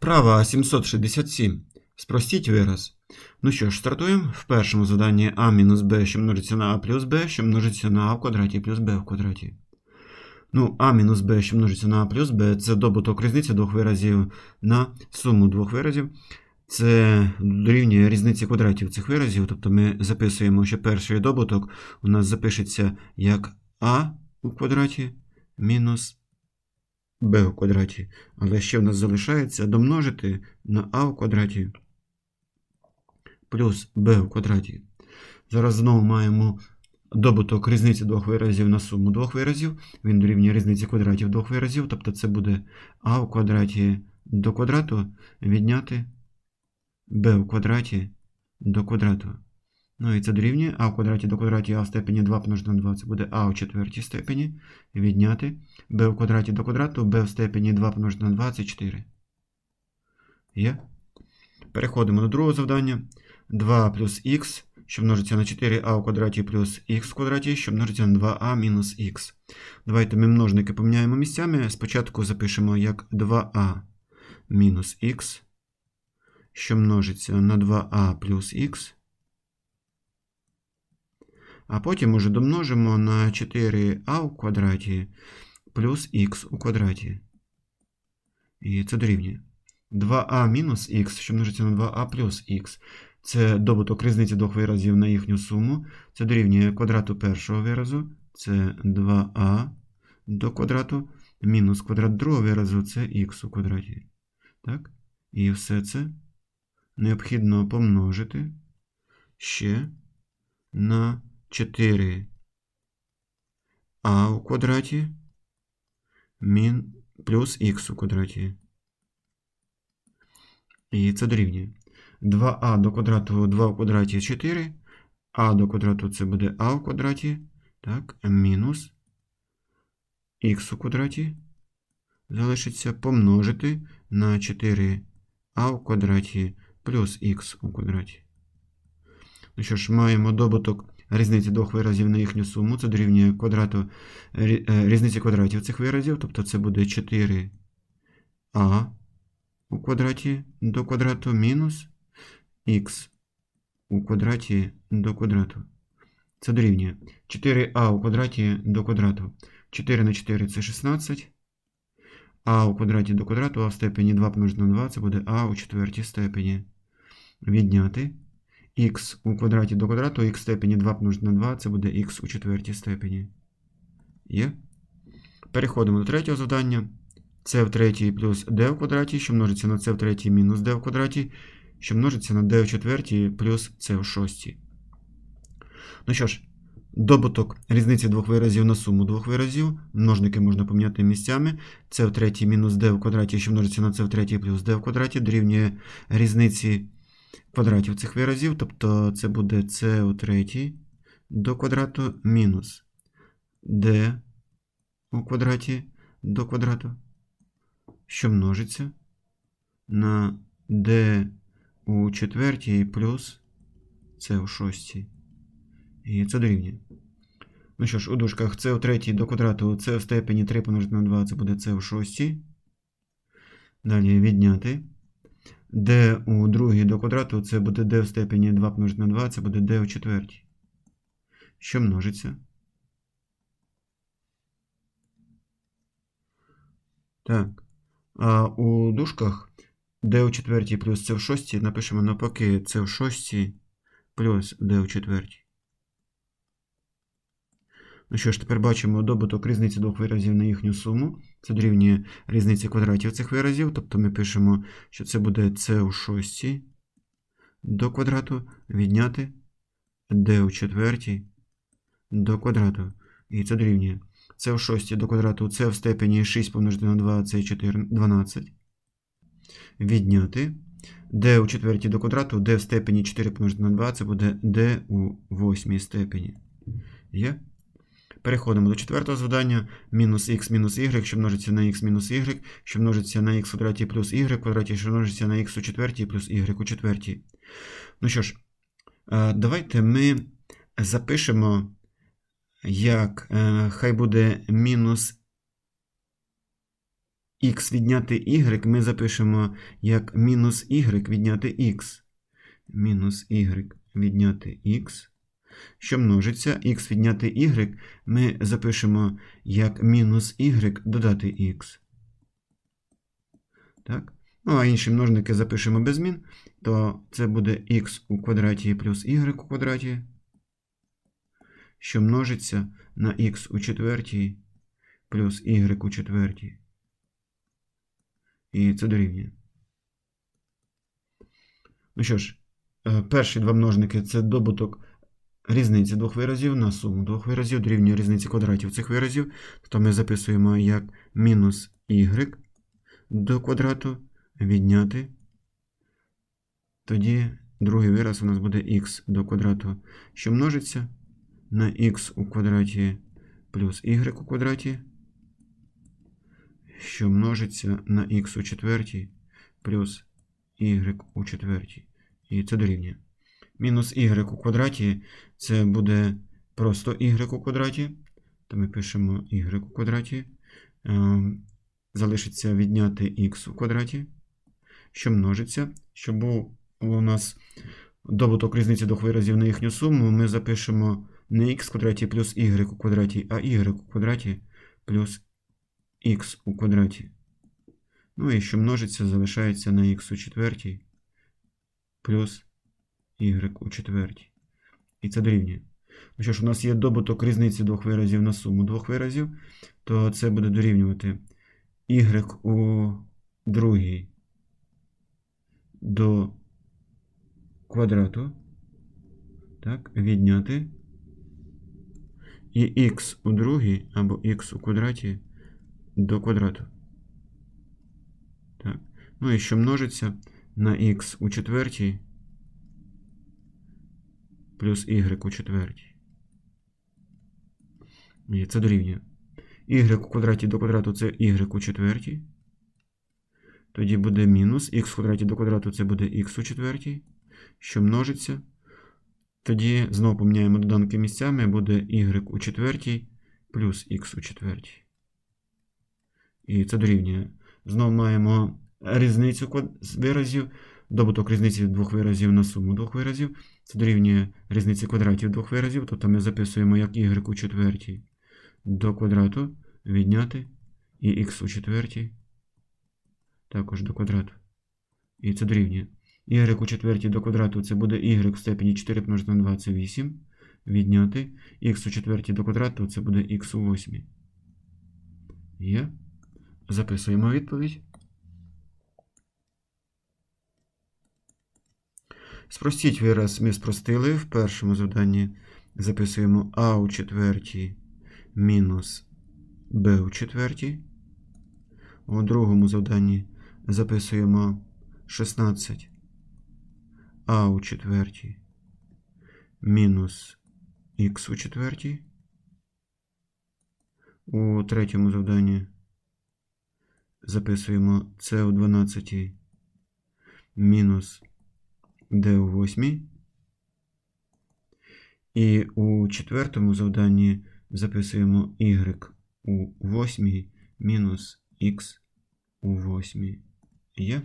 Вправа 767. Спростіть вираз. Ну що ж, стартуємо. В першому заданні а мінус b, що множиться на а плюс b, що множиться на а в квадраті плюс b в квадраті. Ну, а мінус b, що множиться на а плюс b, це добуток різниці двох виразів на суму двох виразів. Це дорівнює різниці квадратів цих виразів. Тобто ми записуємо, що перший добуток у нас запишеться як а у квадраті мінус b у квадраті. Але ще в нас залишається домножити на а в квадраті плюс b в квадраті. Зараз знову маємо добуток різниці двох виразів на суму двох виразів. Він дорівнює різниці квадратів двох виразів. Тобто це буде а в квадраті до квадрату відняти b в квадраті до квадрату. Ну і це дорівнює а в квадраті до квадраті а в степені 2 помножити на 2, це буде а у четвертій степені. Відняти b в квадраті до квадрату, b в степені 2 помножити на 2 це 4. Є? Переходимо до другого завдання. 2 плюс х, що множиться на 4а в квадраті плюс х в квадраті, що множиться на 2а мінус х. Давайте ми множники поміняємо місцями. Спочатку запишемо як 2а мінус х, що множиться на 2а плюс х. А потім уже домножимо на 4а у квадраті плюс х у квадраті. І це дорівнює. 2а мінус х, що множиться на 2а плюс х. Це добуток різниці двох виразів на їхню суму. Це дорівнює квадрату першого виразу. Це 2а до квадрату. Мінус квадрат другого виразу це х у квадраті. Так? І все це необхідно помножити ще на 4а у квадраті мін плюс х у квадраті. І це дорівнює. 2а до квадрату 2 в квадраті 4. а до квадрату це буде а в квадраті. Так, мінус х у квадраті. Залишиться помножити на 4а в квадраті плюс х у квадраті. Ну що ж, маємо добуток різниці двох виразів на їхню суму. Це дорівнює квадрату різниці квадратів цих виразів. Тобто це буде 4а у квадраті до квадрату мінус х у квадраті до квадрату. Це дорівнює 4а у квадраті до квадрату. 4 на 4 це 16. а у квадраті до квадрату, а в степені 2 помножити на 2 це буде а у четвертій степені. Відняти х у квадраті до квадрату, х в степені 2 помножити на 2 це буде х у четвертій степені. Є. Переходимо до третього завдання. С в третій плюс d в квадраті, що множиться на c в третій мінус d в квадраті, що множиться на d в четвертій плюс c в шостій. Ну що ж, добуток різниці двох виразів на суму двох виразів. Множники можна поміняти місцями. c в третій мінус d в квадраті, що множиться на c в третій плюс d в квадраті, дорівнює різниці квадратів цих виразів. Тобто це буде c у третій до квадрату мінус d у квадраті до квадрату що множиться на d у четвертій плюс c у шостій. І це дорівнює. Ну що ж, у дужках c у третій до квадрату c в степені 3 помножити на 2 це буде c у шостій. Далі відняти. D у другій до квадрату це буде d в степені 2 помножити на 2, це буде d у четвертій. Що множиться? Так. А у дужках d у четвертій плюс c в шостій напишемо навпаки c в шостій плюс d у четвертій. Ну що ж, тепер бачимо добуток різниці двох виразів на їхню суму. Це дорівнює різниці квадратів цих виразів. Тобто ми пишемо, що це буде c у шостій до квадрату відняти d у четвертій до квадрату. І це дорівнює це в шостій до квадрату, це в степені 6 помножити на 2, це 12. Відняти. d у четвертій до квадрату, d в степені 4 помножити на 2, це буде d у восьмій степені. Є? Переходимо до четвертого завдання. Мінус х мінус y, що множиться на х мінус y, що множиться на х квадраті плюс y квадраті, що множиться на х у четвертій плюс y у четвертій. Ну що ж, давайте ми запишемо як е, хай буде мінус х відняти y ми запишемо як мінус y відняти x. Мінус y відняти x. Що множиться, х відняти y ми запишемо як мінус y додати x. Так? Ну, а інші множники запишемо без змін, то це буде х у квадраті плюс y у квадраті, що множиться на х у четвертій плюс y у четвертій. І це дорівнює. Ну що ж, е, перші два множники це добуток різниці двох виразів на суму двох виразів дорівнює різниці квадратів цих виразів. То ми записуємо як мінус y до квадрату відняти. Тоді другий вираз у нас буде х до квадрату, що множиться на х у квадраті плюс y у квадраті, що множиться на х у четвертій плюс y у четвертій. І це дорівнює. Мінус y у квадраті це буде просто y у квадраті. То ми пишемо y у квадраті. Ем, Залишиться відняти х у квадраті, що множиться. Щоб був у нас добуток різниці двох виразів на їхню суму, ми запишемо не в квадраті плюс y у квадраті, а y у квадраті плюс х у квадраті. Ну і що множиться, залишається на х у четвертій плюс y у четвертій. І це дорівнює. Ну що ж, у нас є добуток різниці двох виразів на суму двох виразів, то це буде дорівнювати y у другій до квадрату. Так, відняти. І х у другій або х у квадраті до квадрату. Так. Ну і що множиться на х у четвертій плюс y у четвертій. Це дорівнює. y у квадраті до квадрату це y у четвертій. Тоді буде мінус х в квадраті до квадрату це буде х у четвертій, що множиться. Тоді знову поміняємо доданки місцями, буде y у четвертій плюс х у четвертій. І це дорівнює. Знову маємо різницю виразів, добуток різниці двох виразів на суму двох виразів. Це дорівнює різниці квадратів двох виразів, тобто ми записуємо як y у четвертій до квадрату відняти і х у четвертій також до квадрату. І це дорівнює. y у четвертій до квадрату це буде y в степені 4 помножити на 2 це 8. Відняти х у четвертій до квадрату це буде х у восьмій. Є. Записуємо відповідь. Спростіть вираз ми спростили. В першому завданні записуємо а у четвертій мінус b у четвертій. У другому завданні записуємо 16 а у четвертій мінус х у четвертій. У третьому завданні записуємо c у 12 мінус d у восьмій. І у четвертому завданні записуємо y у 8 мінус х у восьмій. Є.